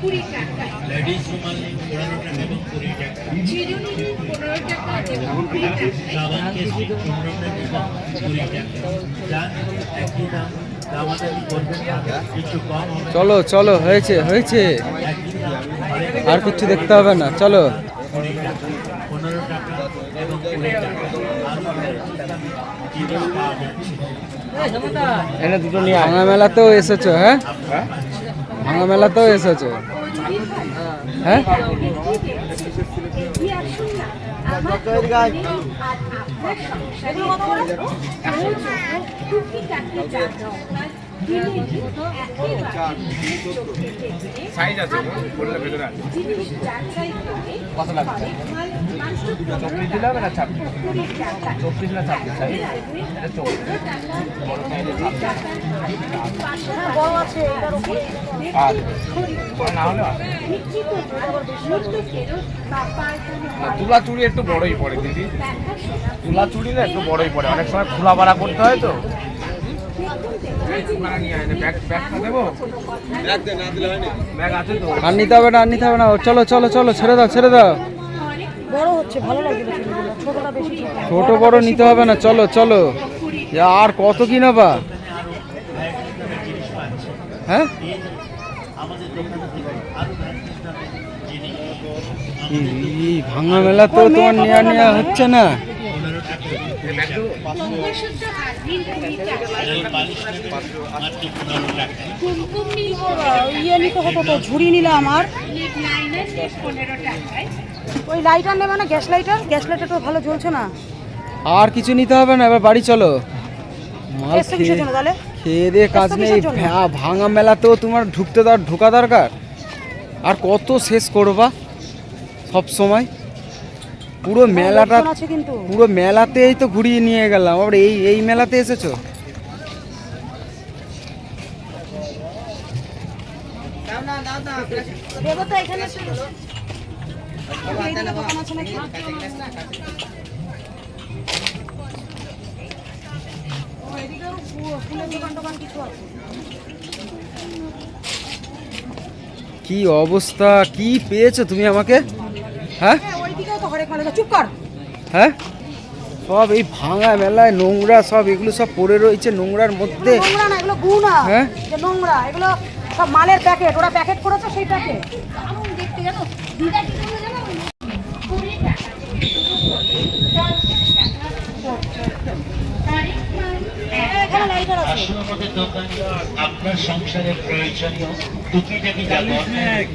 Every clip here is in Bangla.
কুড়ি টাকা। লেডিস রুমাল পনেরো টাকা এবং কুড়ি টাকা। চিরুনি পনেরো টাকা এবং কুড়ি টাকা। সাবান কেসি পনেরো টাকা এবং কুড়ি টাকা। যান একই দাম দামাদামি করবেন না কিছু কম হবে। চলো চলো হয়েছে হয়েছে। আর কিছু দেখতে হবে না চলো। এনে দুটো নিয়ে মেলাতেও এসেছ হ্যাঁ? ভাঙা মেলাতেও এসেছ। হ্যাঁ? সাইজ আছে বললে ভেতরে আছে। কত লাগবে? চব্বিশ দিলে হবে না ছাব্বিশ চব্বিশ না ছাব্বিশ তুলা চুড়ি একটু বড়ই পড়ে, দিদি। তুলা চুড়ি না একটু বড়ই পড়ে। অনেক সময় খোলা বাড়া করতে হয় তো। আর নিতে হবে না, আর নিতে হবে না। চলো চলো চলো, ছেড়ে দাও ছেড়ে দাও। বড় হচ্ছে ভালো লাগবে ছোটটা বেশি ছোট। ছোট বড় নিতে হবে না চলো চলো। আর কত কি নেবা হ্যাঁ ভাঙা মেলা তো তোমার নেওয়া নেওয়া হচ্ছে না মাত্র পনেরো টাকা কুমকুম নীল ইয়ে নিতে হতো তো ঝুড়ি নিলে আমার লিপ লাইনার পনেরো টাকায় ওই লাইটার নেবে না গ্যাস লাইটার গ্যাস লাইটার তো ভালো জ্বলছে না। আর কিছু নিতে হবে না এবার বাড়ি চলো। খেয়ে দিয়ে কাজ নেই। ভাঙা মেলাতেও তোমার ঢুকতে দেওয়ার ঢোকা দরকার। আর কত শেষ করবা? সব সময়। পুরো মেলাটা আছে কিন্তু। পুরো মেলাতেই তো ঘুরিয়ে নিয়ে গেলাম। আবার এই এই মেলাতে এসেছ? কি অবস্থা কি পেয়েছ তুমি আমাকে? হ্যাঁ? হ্যাঁ তো হরেক মাল। চুপ কর হ্যাঁ সব এই ভাঙা মেলায় নোংরা সব এগুলো সব পড়ে রয়েছে নোংরার মধ্যে নোংরা না এগুলো গু না হ্যাঁ? যে নোংরা এগুলো সব মালের প্যাকেট ওরা প্যাকেট করেছে সেই প্যাকেট দেখতে জানো আপনার সংসারের প্রয়োজনীয় টুকিটাকি যা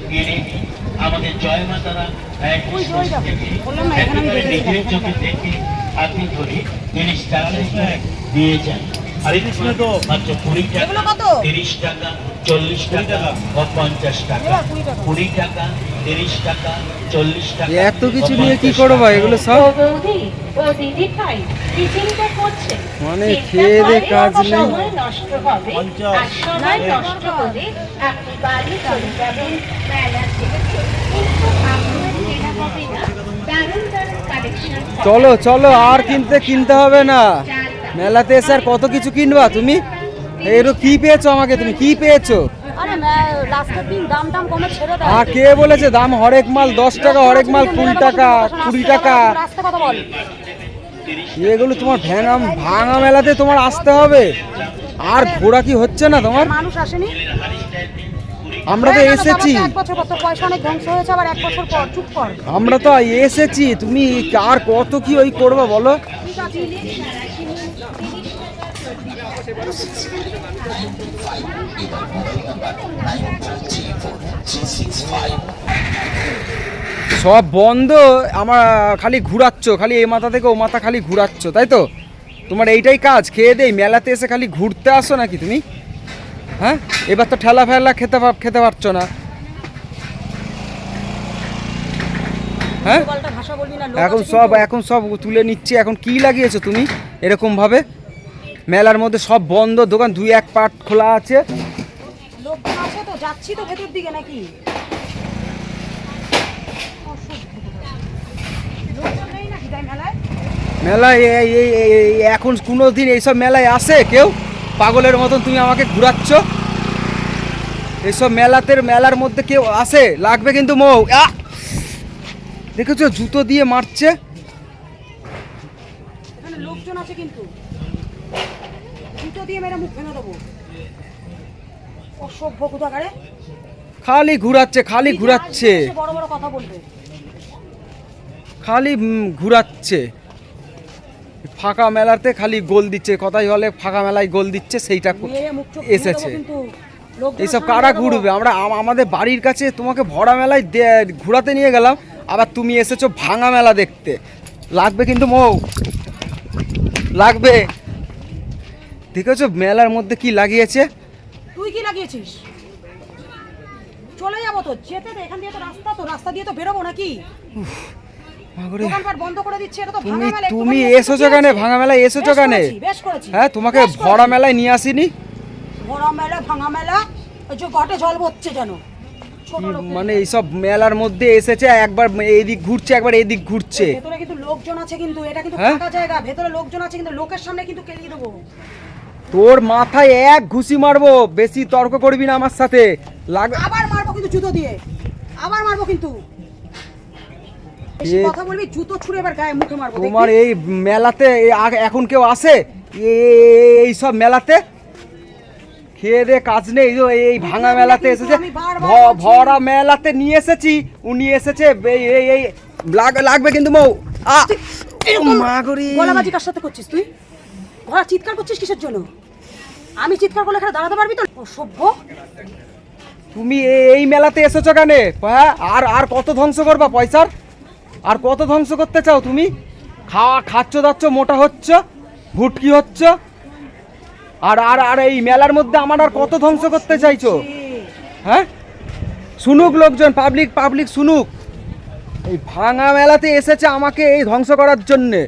কিনে নিন। আমাদের জয় মাতারা ওই যে ওইটা। বললাম না, এখানে আমি দেখেছি। নিজের চোখে দেখে আপনি ধরে জিনিস দিয়ে যান। আর এই তো। মাত্র কুড়ি টাকা তিরিশ টাকা চল্লিশ টাকা ও পঞ্চাশ টাকা। কুড়ি টাকা। তিরিশ টাকা চল্লিশ টাকা এত কিছু নিয়ে কি 50 করবা এগুলো সব? ও দিদি ভাই করছে? মানে খেয়ে দে কাজ নেই। বাড়ি চলে চলো চলো আর কিনতে কিনতে হবে না। মেলাতে এসে আর কত কিছু কিনবা তুমি? এর কি পেয়েছ আমাকে তুমি? কি পেয়েছ? আরে কে বলেছে দাম হরেক মাল দশ টাকা হরেক মাল কুড়ি টাকা কুড়ি টাকা? কথা বল। এগুলো তোমার ভ্যাঙা ভাঙা মেলাতে তোমার আসতে হবে। আর ঘোরা কি হচ্ছে না তোমার? মানুষ আসেনি। আমরা তো এসেছি। আমার তো এক বছর পর তোর পয়সা অনেক ধ্বংস হয়েছে আবার এক বছর পর চুপ কর। আমরা তো এসেছি। তুমি আর কত কি ওই করবা বলো? সব বন্ধ আমার খালি ঘুরাচ্ছ খালি এ মাথা থেকে ও মাথা খালি ঘুরাচ্ছ তাই তো? তোমার এইটাই কাজ খেয়ে দেই মেলাতে এসে খালি ঘুরতে আসো নাকি তুমি? হ্যাঁ? এবার তো ঠেলা ফেলা খেতে খেতে পারছ না। হ্যাঁ? এখন সব এখন সব তুলে নিচ্ছে এখন কি লাগিয়েছো তুমি? এরকম ভাবে মেলার মধ্যে সব বন্ধ দোকান দুই এক পাট খোলা আছে। লোকজন আছে তো যাচ্ছি তো ভেতর দিকে নাকি লোকজন নেই নাকি তাই মেলায় মেলায় এখন কোনো দিন এইসব মেলায় আসে কেউ? পাগলের মতন তুমি আমাকে ঘুরাচ্ছ? এইসব মেলাতে মেলার মধ্যে কেউ আসে? লাগবে কিন্তু মৌ! দেখেছ জুতো দিয়ে মারছে। লোকজন আছে কিন্তু। জুতো দিয়ে মেরে মুখ ভেঙে দেবো। অসভ্য কোথাকারে। খালি ঘুরাচ্ছে খালি ঘুরাচ্ছে। বড় বড় কথা বলবে। খালি ঘুরাচ্ছে। ফাঁকা মেলাতে খালি গোল দিচ্ছে কথাই হলে ফাঁকা মেলায় গোল দিচ্ছে সেইটা এসেছে। এইসব কারা ঘুরবে? আমরা আমাদের বাড়ির কাছে তোমাকে ভরা মেলায় ঘোরাতে নিয়ে গেলাম আবার তুমি এসেছ ভাঙা মেলা দেখতে। লাগবে কিন্তু মৌ। লাগবে। দেখেছ মেলার মধ্যে কি লাগিয়েছে? তুই কি লাগিয়েছিস? চলে যাব তো যেতে এখান দিয়ে তো রাস্তা তো রাস্তা দিয়ে তো বেরোবো নাকি? দোকানপাট বন্ধ করে দিচ্ছে এটা তো তুমি ভাঙা মেলা তুমি এসেছ কেন? ভাঙা মেলায় এসেছ বেশ কেন? বেশ করেছি হ্যাঁ তোমাকে ভরা মেলায় নিয়ে আসিনি? ভরা মেলা ভাঙা মেলা ওই যে ঘটে জল যেন। মানে এইসব মেলার মধ্যে এসেছে একবার এদিক ঘুরছে একবার এদিক ঘুরছে। ভেতরে কিন্তু লোকজন আছে কিন্তু এটা কিন্তু হ্যাঁ? ফাঁকা জায়গা ভেতরে লোকজন আছে কিন্তু লোকের সামনে কিন্তু কেলিয়ে দেবো। তোর মাথায় এক ঘুষি মারবো বেশি তর্ক করবি না আমার সাথে। লাগবে আবার মারবো কিন্তু জুতো দিয়ে আবার মারবো কিন্তু। বেশি কথা বলবি জুতো ছুঁড়ে এবার গায়ে মুখে মারবো তোমার এই মেলাতে এখন কেউ আসে? এই সব মেলাতে? খেয়ে দে কাজ নেই এই ভাঙা মেলাতে এসেছে। ভরা মেলাতে নিয়ে এসেছি উনি এসেছে এই এই এই লাগবে কিন্তু মৌ। মাগরি গলাবাজি কার সাথে করছিস তুই? ঘোড়া চিৎকার করছিস কিসের জন্য? আমি চিৎকার করলে এখানে দাঁড়াতে পারবি তো? অসভ্য। তুমি এই মেলাতে এসেছ কেন? হ্যাঁ আর আর কত ধ্বংস করবা পয়সার? আর কত ধ্বংস করতে চাও তুমি? খাওয়া খাচ্ছ, দাচ্ছ, মোটা হচ্ছ, ভুটকি হচ্ছ, আর আর আর এই মেলার মধ্যে আমার আর কত ধ্বংস করতে চাইছো? হ্যাঁ? শুনুক লোকজন পাবলিক পাবলিক শুনুক। এই ভাঙা মেলাতে এসেছে আমাকে এই ধ্বংস করার জন্যে।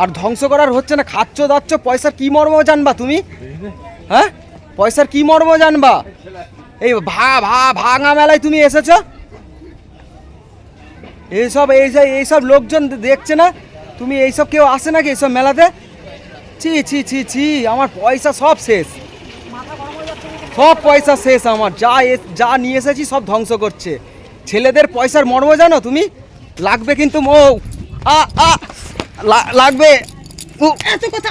আর ধ্বংস করার হচ্ছে না, খাচ্ছ, দাচ্ছ, পয়সার কি মর্ম জানবা তুমি? হ্যাঁ? পয়সার কি মর্ম জানবা? এই ভা ভা, ভাঙা মেলায় তুমি এসেছ? এইসব এইসব এইসব লোকজন দেখছে না? তুমি এইসব কেউ আসে নাকি এইসব মেলাতে? ছি ছি ছি ছি আমার পয়সা সব শেষ। সব পয়সা শেষ আমার। যা যা নিয়ে এসেছি সব ধ্বংস করছে। ছেলেদের পয়সার মর্ম জানো তুমি? লাগবে কিন্তু মৌ আ আ লাগবে। এত কথা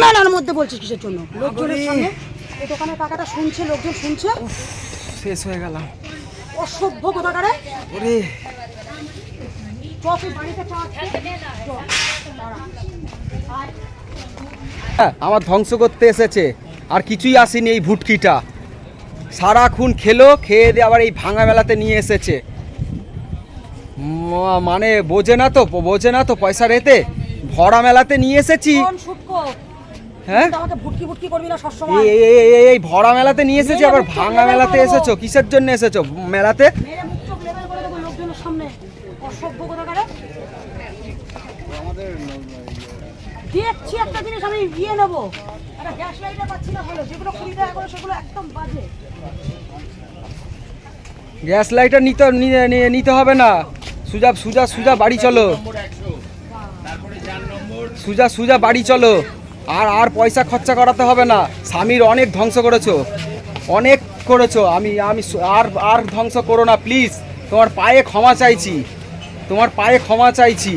মেলার মধ্যে বলছিস কিসের জন্য? লোকজনের সামনে? এই দোকানের টাকাটা শুনছে লোকজন শুনছে? শেষ হয়ে গেলাম। অসভ্য কোথাকারে ওরে চ তুই বাড়িতে চ আজকে। চ, দাঁড়া। আয়। হ্যাঁ, আমার ধ্বংস করতে এসেছে। আর কিছুই আসেনি এই ভুটকিটা। সারাক্ষণ খেলো খেয়ে দিয়ে আবার এই ভাঙা মেলাতে নিয়ে এসেছে। মানে বোঝে না তো বোঝে না তো পয়সা রেতে? ভরা মেলাতে নিয়ে এসেছি। হ্যাঁ? এই ভরা মেলাতে নিয়ে এসেছি আবার ভাঙা মেলাতে এসেছ? কিসের জন্য এসেছ মেলাতে মেরে মুখ চোখ লেবেল করে দেবো লোকজনের সামনে অসভ্য কোথাকারে দেখছি একটা জিনিস, আমি নেব। একটা গ্যাস লাইটার পাচ্ছি না ভালো, যেগুলো কুড়ি টাকা করে সেগুলো একদম বাজে। গ্যাস নিতে নিতে হবে না। সুজা সুজা সুজা বাড়ি চলো। সুজা সুজা বাড়ি চলো। আর আর পয়সা খরচা করাতে হবে না। স্বামীর অনেক ধ্বংস করেছ। অনেক করেছ। আমি আমি আর আর ধ্বংস করো না প্লিজ তোমার পায়ে ক্ষমা চাইছি। তোমার পায়ে ক্ষমা চাইছি।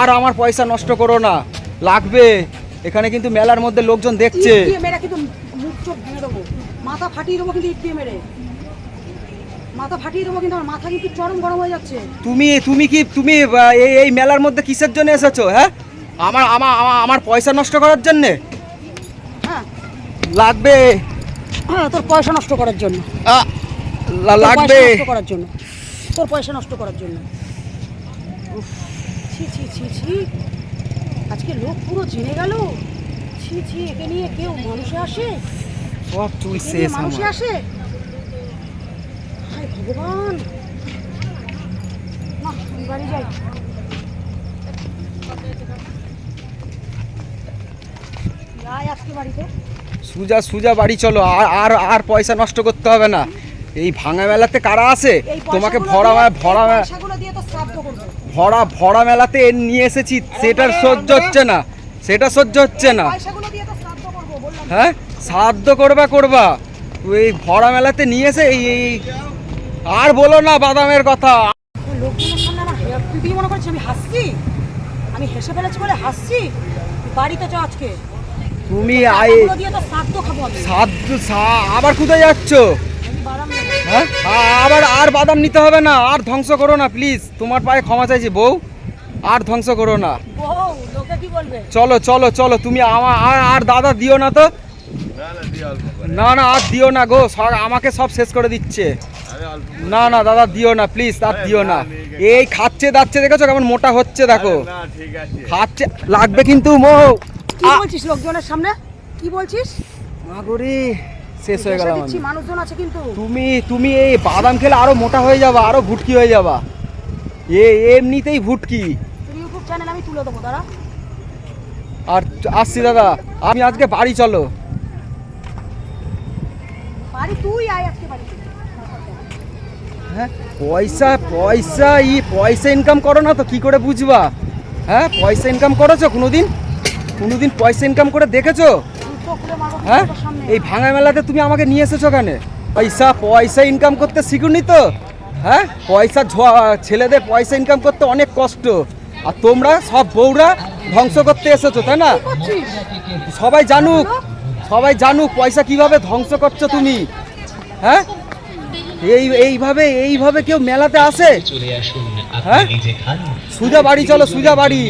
আর আমার পয়সা নষ্ট করো না। লাগবে। এখানে কিন্তু মেলার মধ্যে লোকজন দেখছে। মেরে কিন্তু মুখ চোখ ভেঙে দেবো। মাথা ফাটিয়ে দেবো কিন্তু ইট দিয়ে মেরে মাথা ফাটিয়ে দেবো কিন্তু আমার মাথা কিন্তু চরম গরম হয়ে যাচ্ছে। তুমি তুমি কি তুমি এই এই মেলার মধ্যে কিসের জন্য এসেছ হ্যাঁ? আমার আমার আমার- পয়সা নষ্ট করার জন্যে? হ্যাঁ। লাগবে। হ্যাঁ তোর পয়সা নষ্ট করার জন্য। লাগবে। নষ্ট করার জন্য। তোর পয়সা নষ্ট করার জন্য। ছি ছি ছি ছি। আজকে লোক পুরো জেনে গেল? ছি ছি একে নিয়ে কেউ মানুষে আসে? সব চুল শেষ মানুষে আসে? হায় ভগবান! না বাড়ি যাই। যাই আজকে বাড়িতে। সুজা সুজা বাড়ি চলো। আর আর পয়সা নষ্ট করতে হবে না। এই ভাঙা মেলাতে কারা আসে? তোমাকে ভরা ভরা দিয়ে তো শ্রাদ্ধ করব। ভরা ভরা মেলাতে নিয়ে এসেছি সেটার সহ্য হচ্ছে না সেটা সহ্য হচ্ছে না। শ্রাদ্ধ হ্যাঁ? সাধ্য করবা করবা। এই ভরা মেলাতে নিয়ে এসে এই আর বলো না বাদামের কথা। মনে আমি হাসছি? আমি হেসে ফেলেছি বলে হাসছি? বাড়িতে চ আজকে। তুমি আই টাকাগুলো দিয়ে তো সাদ্য খাব আমি। সাত সা- আবার কোথায় যাচ্ছ। হ্যাঁ? আবার আর বাদাম নিতে হবে না আর ধ্বংস করো না প্লিজ তোমার পায়ে ক্ষমা চাইছি বউ। আর ধ্বংস করো না। বউ লোকে কি বলবে? চলো চলো চলো তুমি আমার আর আর দাদা দিও না তো। না না আর দিও না গো সব আমাকে সব শেষ করে দিচ্ছে। না না দাদা দিও না প্লিজ আর দিও না এই খাচ্ছে দাচ্ছে দেখেছ কেমন মোটা হচ্ছে দেখো। খাচ্ছে লাগবে কিন্তু মো কি বলছিস লোকজনের সামনে? কি বলছিস? মাগরি। শেষ হয়ে গেলাম আমি। মানুষজন আছে কিন্তু। তুমি তুমি এই বাদাম খেলে আরও মোটা হয়ে যাবা আরও ভুটকি হয়ে যাবা। এ এমনিতেই ভুটকি। ইউটিউব চ্যানেল আমি তুলে দেবো দাঁড়া। আর আসছি দাদা আমি আজকে বাড়ি চলো। বাড়ি তুই আয় আজকে বাড়িতে হ্যাঁ পয়সা পয়সা ই পয়সা ইনকাম করো না তো কি করে বুঝবা? হ্যাঁ পয়সা ইনকাম করেছ কোনোদিন? কোনোদিন পয়সা ইনকাম করে দেখেছ? হ্যাঁ? এই ভাঙা মেলাতে তুমি আমাকে নিয়ে এসেছ কেন? পয়সা পয়সা ইনকাম করতে শিখুনি তো। হ্যাঁ? পয়সা ছেলেদের পয়সা ইনকাম করতে অনেক কষ্ট। আর তোমরা সব বউরা ধ্বংস করতে এসেছ তাই না? সবাই জানুক সবাই জানুক পয়সা কীভাবে ধ্বংস করছ তুমি। হ্যাঁ? এই এইভাবে এইভাবে কেউ মেলাতে আসে? হ্যাঁ? আপনি সুজা বাড়ি চলো সুজা বাড়ি।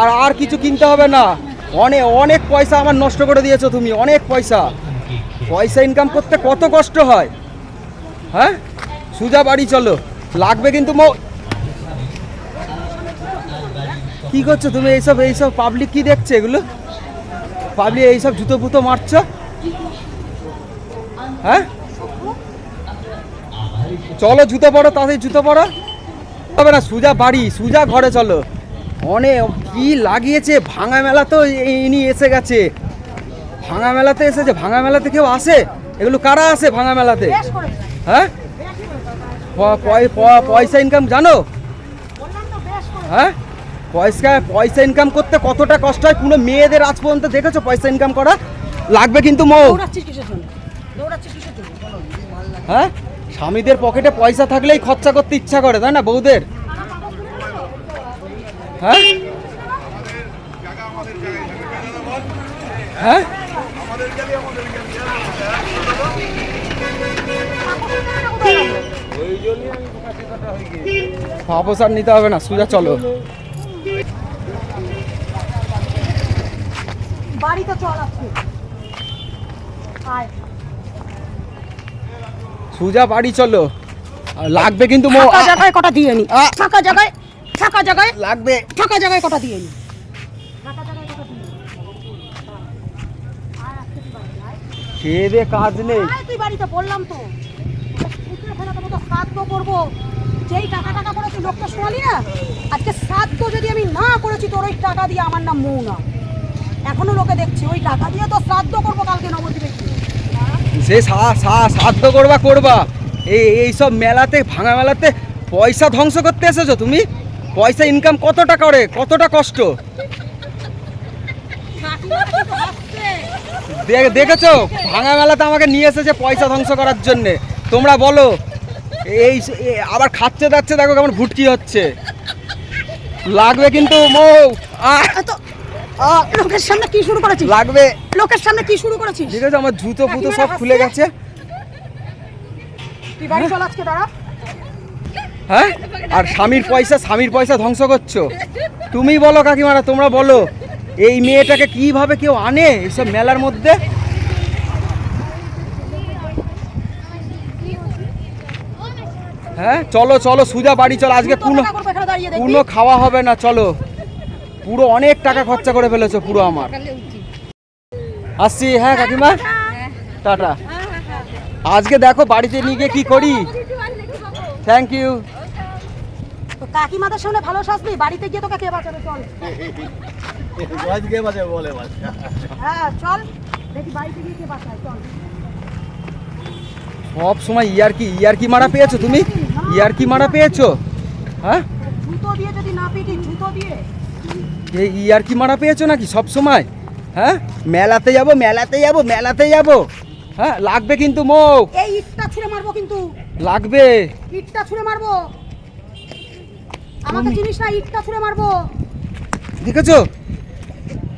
আর আর কিছু কিনতে হবে না। অনেক অনেক পয়সা আমার নষ্ট করে দিয়েছ তুমি, অনেক পয়সা। পয়সা ইনকাম করতে কত কষ্ট হয়? হ্যাঁ? সুজা বাড়ি চলো। লাগবে কিন্তু মো কি করছ তুমি? এইসব এইসব পাবলিক কি দেখছে এগুলো? পাবলিক এইসব জুতো ফুতো মারছ? হ্যাঁ? চলো জুতো পরো তাদের জুতো পরো। হবে না, সুজা বাড়ি, সুজা ঘরে চলো। অনেক কি লাগিয়েছে? ভাঙা মেলা তো ইনি এসে গেছে। ভাঙা মেলাতে এসেছে ভাঙা মেলাতে কেউ আসে? এগুলো কারা আসে ভাঙা মেলাতে? হ্যাঁ? পয়সা ইনকাম জানো? হ্যাঁ? পয়সা পয়সা ইনকাম করতে কতটা কষ্ট হয়? কোনো মেয়েদের আজ পর্যন্ত দেখেছ পয়সা ইনকাম করা? লাগবে কিন্তু মৌ। হ্যাঁ? স্বামীদের পকেটে পয়সা থাকলেই খরচা করতে ইচ্ছা করে তাই না বউদের? হ্যাঁ? হ্যাঁ? অবসর নিতে হবে না সুজা চলো। সুজা বাড়ি চলো। লাগবে কিন্তু মৌ ফাঁকা জায়গায় কটা দিয়ে নি? ফাঁকা জায়গায় ফাঁকা জায়গায় লাগবে। ফাঁকা জায়গায় কটা দিয়ে নি। খেয়ে দে কাজ নেই। তুই বাড়িতে বললাম তো। শ্রাদ্ধ করব। যেই টাকা টাকা করে তুই লোকটা শোনালি না? আজকে শ্রাদ্ধ যদি আমি না করেছি তোর ওই টাকা দিয়ে আমার নাম মৌনা এখনও লোকে দেখছে ওই টাকা দিয়ে তো শ্রাদ্ধ করব কালকে নবদ্বীপে সে সাধ্য করবা করবা। এই এই সব মেলাতে ভাঙা মেলাতে পয়সা ধ্বংস করতে এসেছ তুমি? পয়সা ইনকাম কতটা করে কতটা কষ্ট? দেখেছ? ভাঙা মেলাতে আমাকে নিয়ে এসেছে পয়সা ধ্বংস করার জন্যে। তোমরা বলো এই আবার খাচ্ছে দাচ্ছে দেখো কেমন ভুটকি হচ্ছে। লাগবে কিন্তু মৌ লোকের সামনে কি শুরু করেছিস? লাগবে। লোকের সামনে কি শুরু করেছিস? ঠিক আছে আমার জুতো ফুতো সব খুলে গেছে। তুই বাড়ি চল আজকে দাঁড়া। হ্যাঁ? আর স্বামীর পয়সা স্বামীর পয়সা ধ্বংস করছ। তুমি বলো কাকিমারা তোমরা বলো এই মেয়েটাকে কীভাবে কেউ আনে এইসব মেলার মধ্যে? হ্যাঁ? চলো চলো সুজা বাড়ি চলো আজকে দেখবি পুরো খাওয়া হবে না চলো। পুরো অনেক টাকা খরচা করে ফেলেছো পুরো আমার। আসছি হ্যাঁ কাকিমা? টাটা। আজকে দেখো বাড়িতে নিয়ে গিয়ে কি করি? থ্যাংক ইউ কাকিমাদের সামনে ভালো শাসবি বাড়িতে গিয়ে তোকে কে বাঁচাবে? চল। আজকে বাজে বলে বাচ্চা হ্যাঁ চল। দেখি বাড়িতে গিয়ে কে বাঁচায় চল। সব সময় ইয়ারকি ইয়ারকি মারা পেয়েছ তুমি? ইয়ারকি মারা পেয়েছ? হ্যাঁ? জুতো দিয়ে যদি না পিটি জুতো দিয়ে। এই ইয়ারকি মারা পেয়েছ নাকি সব সময়? হ্যাঁ? মেলাতে যাব মেলাতে যাব মেলাতে যাব। হ্যাঁ লাগবে কিন্তু মুখ এই ইটটা ছুঁড়ে মারবো কিন্তু। লাগবে। ইটটা ছুঁড়ে মারবো। আমাকে চিনিস না ইটটা ছুঁড়ে মারবো। দেখেছ?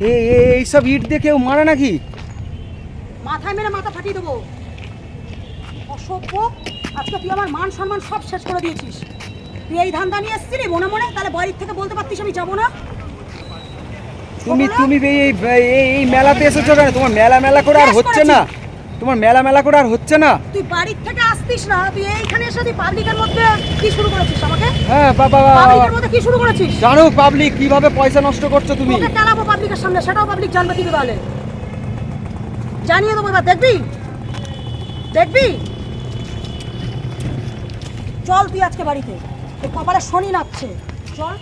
এই এইসব ইট দিয়ে কেউ মারে নাকি? মাথায় মেরে মাথা ফাটিয়ে দেবো। অসভ্য। আজকে তুই আমার মান সম্মান সব শেষ করে দিয়েছিস। তুই এই ধান্দা নিয়ে এসছিলি মনে মনে? তাহলে বাড়ির থেকে বলতে পারতিস আমি যাব না। তুমি তুমি এই- এই মেলাতে এসেছ কেন? তোমার মেলা মেলা করে আর হচ্ছে না। তোমার মেলা মেলা করে আর হচ্ছে না? তুই বাড়ির থেকে আসতিস না? তুই এইখানে এসে তুই পাবলিকের মধ্যে কি শুরু করেছিস আমাকে? হ্যাঁ বাবা পাবলিকের মধ্যে কি শুরু করেছিস? জানো পাবলিক কীভাবে পয়সা নষ্ট করছ তুমি? তোকে চালাবো পাবলিকের সামনে সেটাও পাবলিক জানবে কি তাহলে। জানিয়ে দেবো এবার দেখবি? দেখবি? চল তুই আজকে বাড়িতে। তোর কপালে শনি নাচছে। চল।